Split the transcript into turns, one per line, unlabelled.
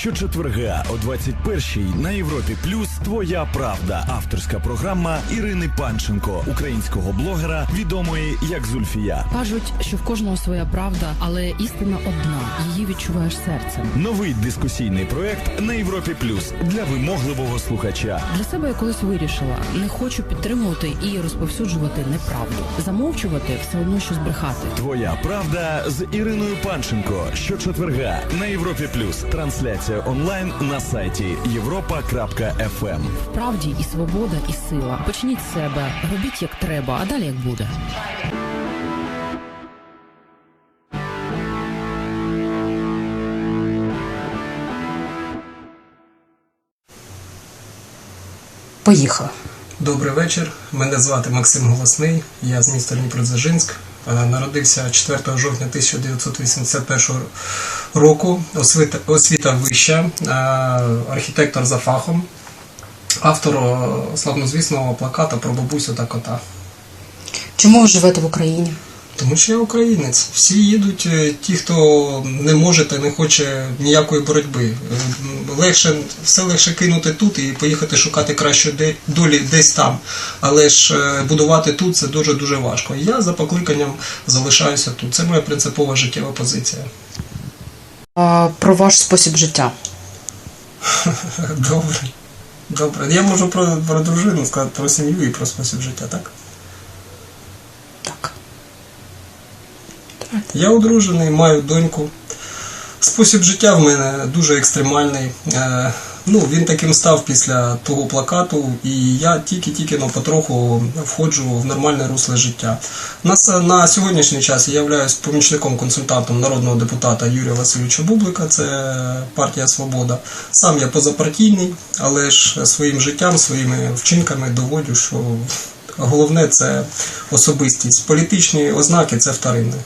Щочетверга о 21-й на Європі Плюс Твоя правда. Авторська програма Ірини Панченко, українського блогера, відомої як Зульфія.
Кажуть, що в кожного своя правда, але істина одна. Її відчуваєш серцем.
Новий дискусійний проект на Європі Плюс для вимогливого слухача.
Для себе я колись вирішила, не хочу підтримувати і розповсюджувати неправду. Замовчувати все одно, що збрехати.
Твоя правда з Іриною Панченко. Щочетверга на Європі Плюс. Трансляція онлайн на сайті Європа.ФМ.
Правді і свобода, і сила. Почніть з себе, робіть як треба, а далі як буде.
Поїхали.
Добрий вечір. Мене звати Максим Голосний. Я з міста Дніпродзержинськ. Е, Народився 4 жовтня 1981 року. Освіта, освіта вища, е, архітектор за фахом, автор е, славнозвісного плаката про бабусю та кота.
Чому ви живете в Україні?
Тому що я українець. Всі їдуть е, ті, хто не може та не хоче ніякої боротьби. Е, Легше, все легше кинути тут і поїхати шукати кращої долі десь там. Але ж е, будувати тут це дуже дуже важко. Я за покликанням залишаюся тут. Це моя принципова життєва позиція.
А, про ваш спосіб життя.
Добре. Добре. Я можу про, про дружину сказати, про сім'ю і про спосіб життя, так?
Так.
Я одружений, маю доньку. Спосіб життя в мене дуже екстремальний. Е, ну, він таким став після того плакату, і я тільки-тільки ну, потроху входжу в нормальне русло життя. На, на сьогоднішній час я являюсь помічником-консультантом народного депутата Юрія Васильовича Бублика, це партія Свобода. Сам я позапартійний, але ж своїм життям, своїми вчинками доводжу, що головне це особистість. Політичні ознаки це вторинне.